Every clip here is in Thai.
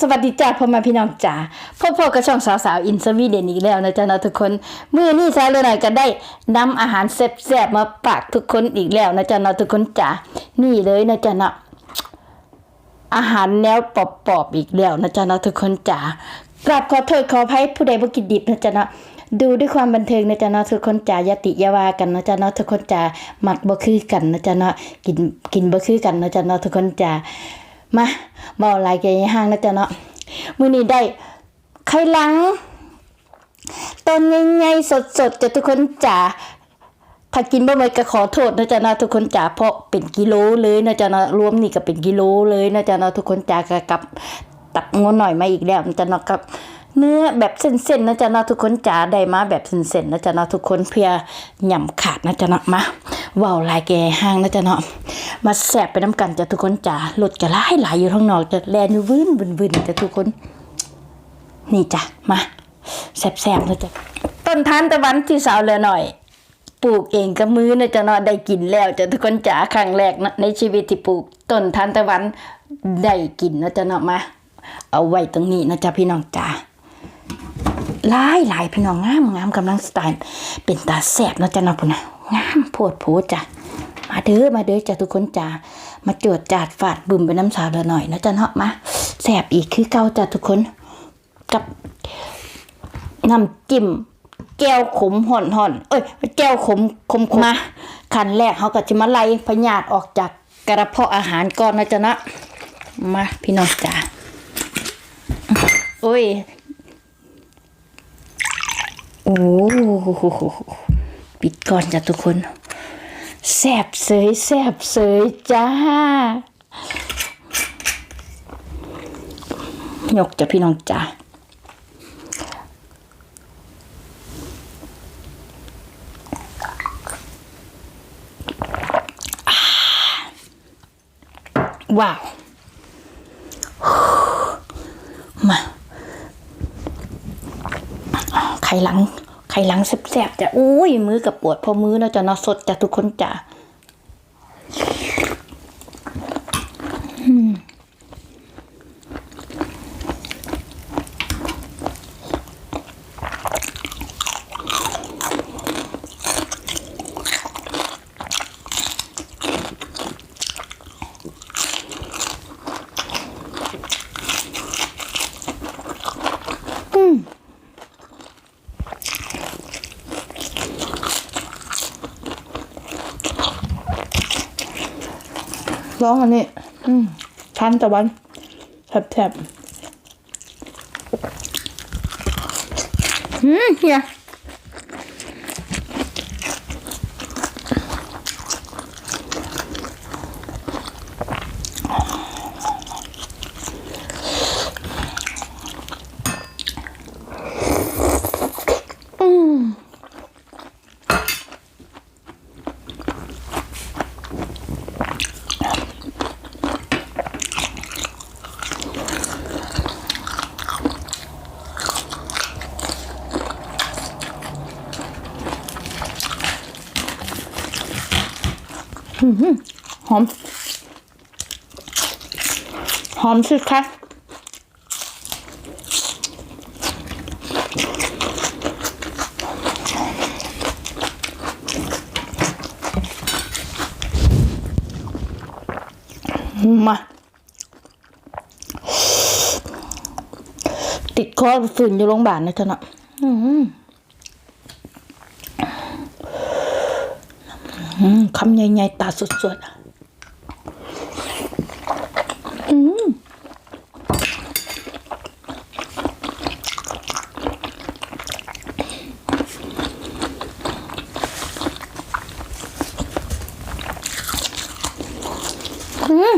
สวัสดีจ้าพ่อแม่พี่น้องจ๋าพ่อพ่อกับช่องสาวสาวอินสวีเดนอีกแล้วนะจ๊ะนาะทุกคนมื้อนี้สาวเลยหน่อยก็ได้นำอาหารแซ่บๆมาฝากทุกคนอีกแล้วนะจ๊ะนาะทุกคนจ๋านี่เลยนะจ๊ะนาะอาหารแนวปอบๆอีกแล้วนะจ๊ะนาะทุกคนจ๋ากราบขอโทษขออภัยผู้ใดบ่กินดิบนะจ๊ะนาะดูด้วยความบันเทิงนะจ๊ะเนาะทุกคนจ๋าอย่าติยาวากันนะจ๊ะเนาะทุกคนจ๋าหมักบ่คือกันนะจ๊ะเนาะกินกินบ่คือกันนะจ๊ะเนาะทุกคนจ๋า มาเบาหลายแกยห้างนะจ๊ะเนาะมื้อนี้ได้ไข่หลังต้นใหญ่ๆสดๆจ้ะทุกคนจ๋าถ้ากินบ่หมดก็ขอโทษนะจ๊ะเนาะทุกคนจ๋าเพราะเป็นกิโลเลยนะจ๊ะเนาะรวมนี่ก็เป็นกิโลเลยนะจ๊ะเนาะทุกคนจ๋าก็กับตับงวหน่อยมาอีกแล้วนะจ๊ะเนาะกับเนื้อแบบเส้นๆนะจ๊ะเนาะทุกคนจ๋าได้มาแบบเส้นๆนะจ๊ะเนาะทุกคนเพื่อหย่ำขาดนะจ๊ะเนาะมา เว้าวลายแกห้างนะจ๊ะเนาะมาแสบไปน้ำกันจ้ะทุกคนจ๋ารถจะไล่หลายอยู่ข้างนอกจะแลนอยู่วื้นบึนบึนจ้ะทุกคน นี่จ้ะมาแสบๆนะจ๊ะต้นทานตะวันที่สาวเหลือหน่อยปลูกเองกับมือนะจ๊ะเนาะได้กินแล้วจ้ะทุกคนจ๋าครั้งแรกนะในชีวิตที่ปลูกต้นทานตะวันได้กินนะจ๊ะเนาะมา เอาไว้ตรงนี้นะจ๊ะพี่น้องจ๋าหลายหลายพี่น้องงามงามกำลังสไตล์เป็นตาแสบนาะจ้ะเนาะพุ่นนะ งามโพดโพจ้ะมาเด้อมาเด้อจ้ะทุกคนจ้ามาจวดจาดฝาดบึมไปน้ำสาวละหน่อยนะจ้ะเนาะมาแสบอีกคือเก่าจ้ะทุกคน กับน้ำจิ้มแก้วขมห่อนห่อนเอ้ยแก้วขมขมมาขันแรกเขาก็จะมาไล่พยาธิออกจากกระเพาะอาหารก่อนนะจ๊ะนะมาพี่น้องจ้าโอ้ย โอ้ ปิดก่อนจ้ะทุกคนแซบเสยแซบเสยจ้า ยกจ้ะพี่น้องจ้าอ่าว้าว มา ไข่หลัง ไข่หลังแสบๆจะอุ้ยมือกับปวดเพอมือเนาะจะนาสดจะทุกคนจ้ะอืม ร้องอันนี้ อืมทันตะวันแสบๆอืมเฮีย หอม หอมสิคะมาติดคอฝืนอยู่โรงพยาบาลนะจ๊ะเนาะอืมอืม คำใหญ่ๆตาสดๆอะอืม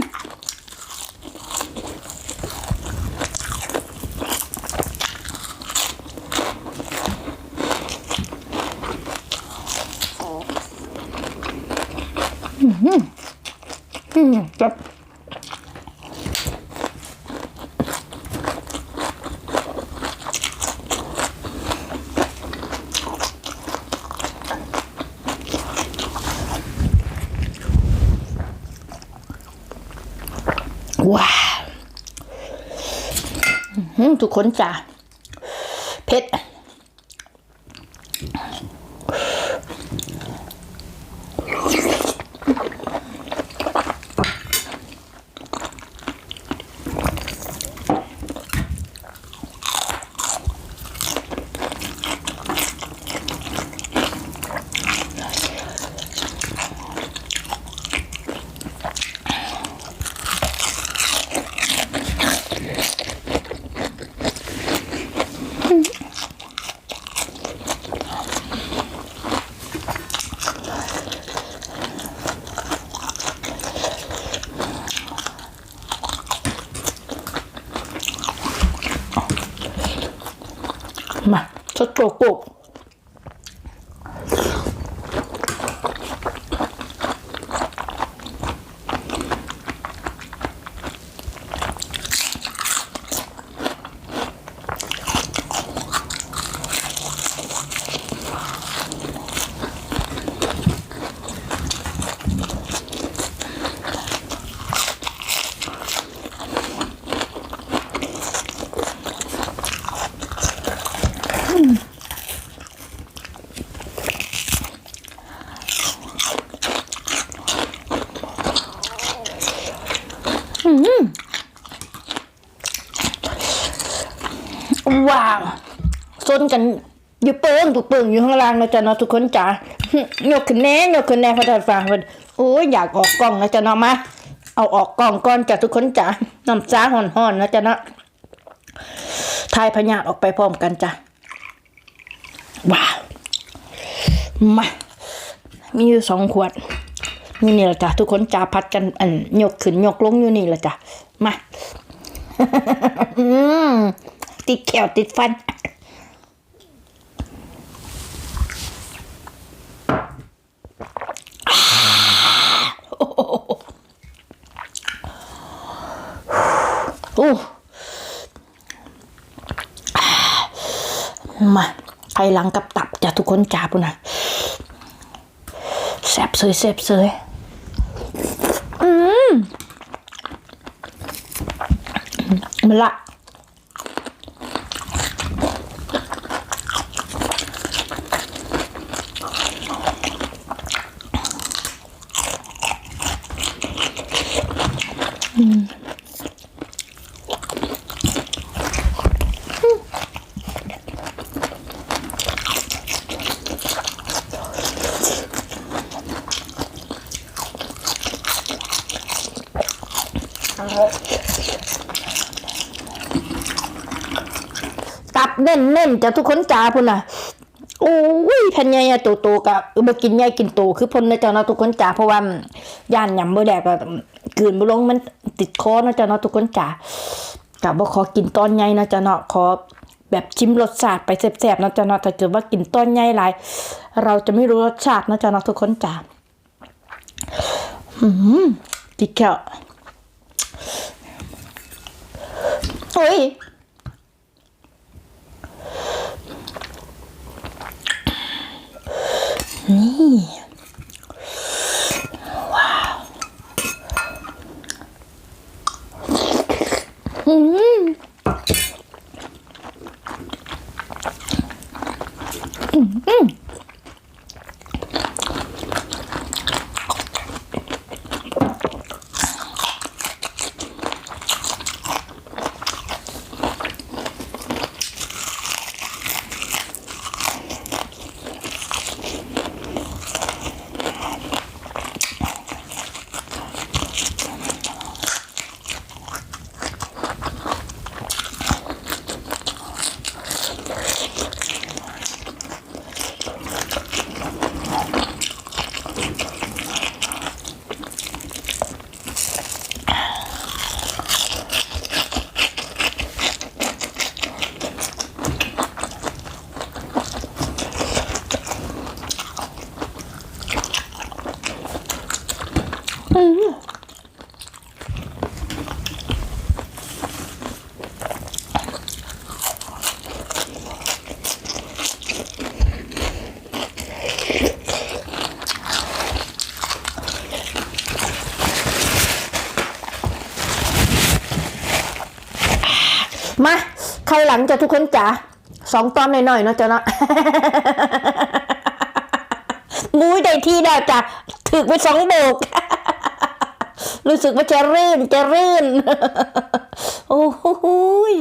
อืมอืมจับ ว้าทุกคนจ้าเผ็ด มาชดโกโกกว้าว ซนกันอยู่เปิงอยู่เปิงอยู่ข้างล่างนะจ๊ะเนาะทุกคนจ๋ายกขึ้นแน่โยกขึ้นแน่พระดาฟังเพิ่นโอ้ยอยากออกกล้องนะจ๊ะเนาะมา เอาออกกล้องก่อนจ้ะทุกคนจ๋าน้ำจ้าห่อนๆนะจ๊ะเนาะทายพญาตออกไปพร้อมกันจ้ะว้าวมามีอยู่สองขวดนี่นี่แหละจ้ะทุกคนจ้าพัดกันอันยกขึ้นยกลงอยู่นี่แหละจ้ะมาติดแขวติดฟัน โอ้ มาไขหลังกับตับจ้ะทุกคนจ้าปุ่นนะแซ่บเสยแซ่บเสยอืมมันละ ตับเน่นเน่นๆจ้ะทุกคนจ้าพุ่นน่ะโอ้ยพันใหญ่โตโตๆกะเออบ่กินใหญ่กินโตคือพ่นนะเจ้าเนาะทุกคนจ้าเพราะว่าย่านยำบ่แดกก็กลืนบ่ลงมันติดคอนะจ้าเนาะทุกคนจ้ากะบ่ขอกินตอนใหญ่นะจ้าเนาะขอแบบชิมรสชาติไปแซ่บๆนะจ้าเนาะถ้าเกิดว่ากินตอนใหญ่หลายเราจะไม่รู้รสชาตินะจ้าเนาะทุกคนจ้าอืมติดแก้ว โอ้ยนี่ว้าวอืมอืม ลังจะทุกคนจ๋าสองตอนหน่อยๆเนาะจ๊ะเนาะมุ้ยได้ที่ได้จ้ะถึกไปสองโบก รู้สึกว่าจะรื่นจะรื่น โอ้โหย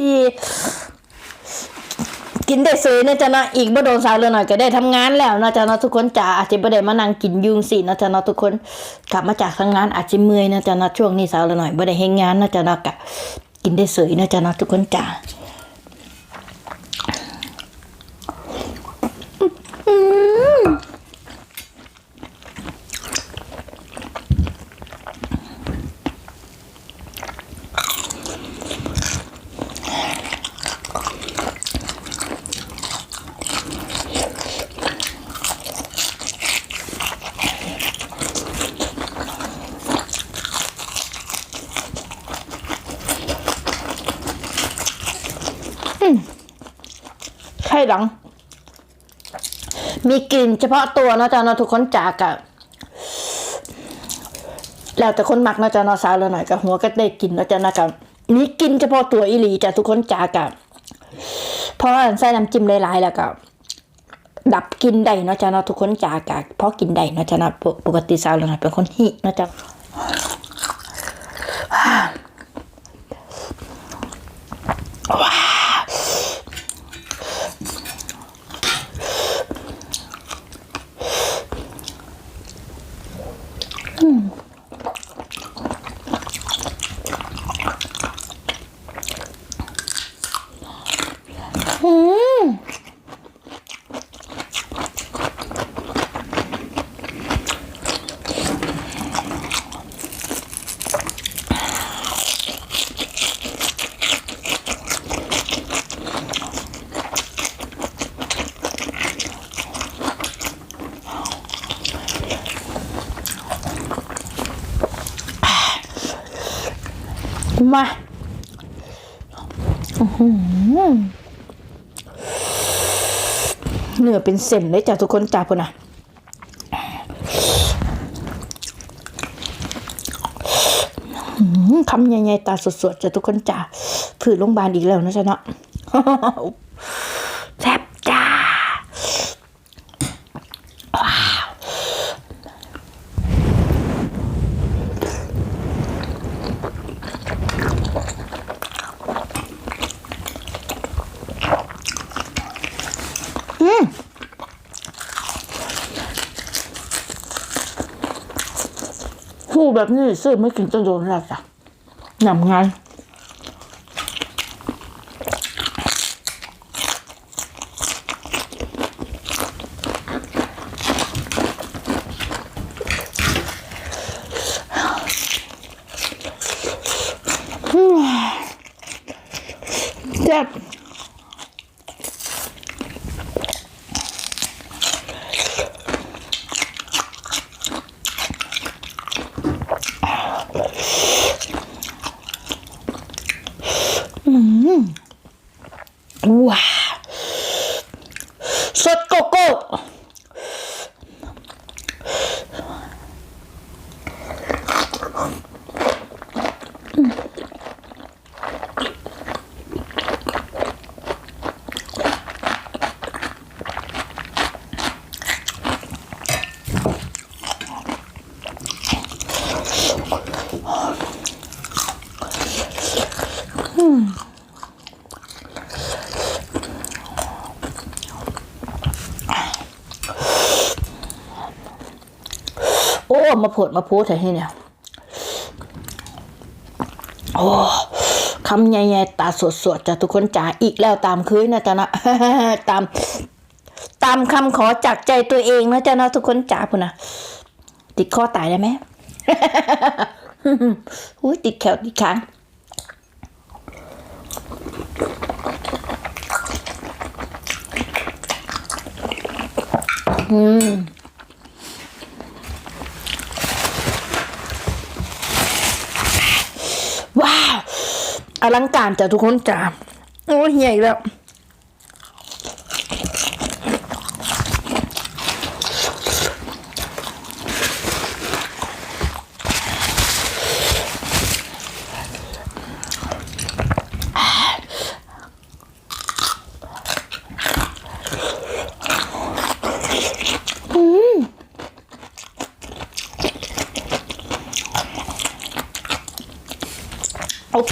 กินได้สวยนะจ๊ะนะอีกบ่โดนสาวเลยหน่อยก็ได้ทำงานแล้วนะจ๊ะนะทุกคนจ๋าอาจจะบ่ได้มานั่งกินยุงสินะจ๊ะนะทุกคนกลับมาจากทำงานอาจจะเมื่อยนะจ๊ะนะช่วงนี้สาวเลยหน่อยบ่ได้เฮงงานนะจ๊ะนะกะกินได้สวยนะจ๊ะนะทุกคนจ๋า ไข่หลัง มีกลิ่นเฉพาะตัวเนาะจ๊ะเนาะทุกคนจากอะแล้วแต่คนหมักเนาะจ๊ะเนาะสาวแล้วหน่อยกับหัวก็ได้กินเนาะจ๊ะนะกับมีกลิ่นเฉพาะตัวอีหลีจ้ะทุกคนจากอะเพราะใส่น้ำจิ้มหลายๆแล้วก็ดับกินได้เนาะจ๊ะเนาะทุกคนจากะเพราะกินได้เนาะจ๊ะเนาะปกปกติสาวแล้วหน่อยเป็นคนหิเนาะจ๊ะมา อื้อหือ เนื้อเป็นเส้นเลยจ้ะทุกคนจ้าพุ่นนะคำใหญ่ๆตาสดๆจ้ะทุกคนจ้าผืนโรงพยาบาลอีกแล้วนะจ๊ะเนาะ แซ่บจ้า หู แบบนี้ซื้อไม่กินจนโดนแล้วจ้ะหนำไงแซ่บว้าวสดโกโก้ โอ้ มาโผดมาโพสแถวนี้เนี่ย โอ้คำใหญ่ๆตาสดๆจ้ะทุกคนจ๋าอีกแล้วตามคืนนะจ๊ะนะตามตามคำขอจากใจตัวเองนะจ๊ะนะทุกคนจ๋าพุ่นนะติดข้อตายได้ไหมอุ้ยติดแขวติดขางอืม ว้าว อลังการจ้ะทุกคนจ้ะโอ้ยใหญ่แล้ว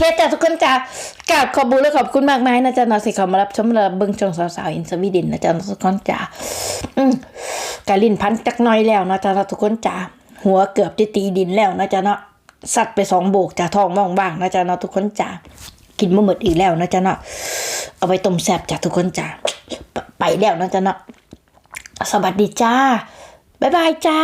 เคจ้าทุกคนจ้ากราบขอบคุญและขอบคุณมากมายนะจ๊ะนาสิขามารับชมและเบิงชงสาวๆอินสวีเดนนะจ๊ะทุกคนจ้ากะลินพันจักหน้อยแล้วนะจ๊ะทุกคนจ้าหัวเกือบจะตีดินแล้วนะจ๊ะเนาะสัตว์ไปสองโบกจ้าท้องว่างบ้างนะจ๊ะเนาะทุกคนจ้ากินมะหมดอีกแล้วนะจ๊ะเนาะเอาไปต้มแซ่บจ้าทุกคนจ้าไปไปแล้วนะจ๊ะเนาะสวัสดีจ้าบ๊ายบายจ้า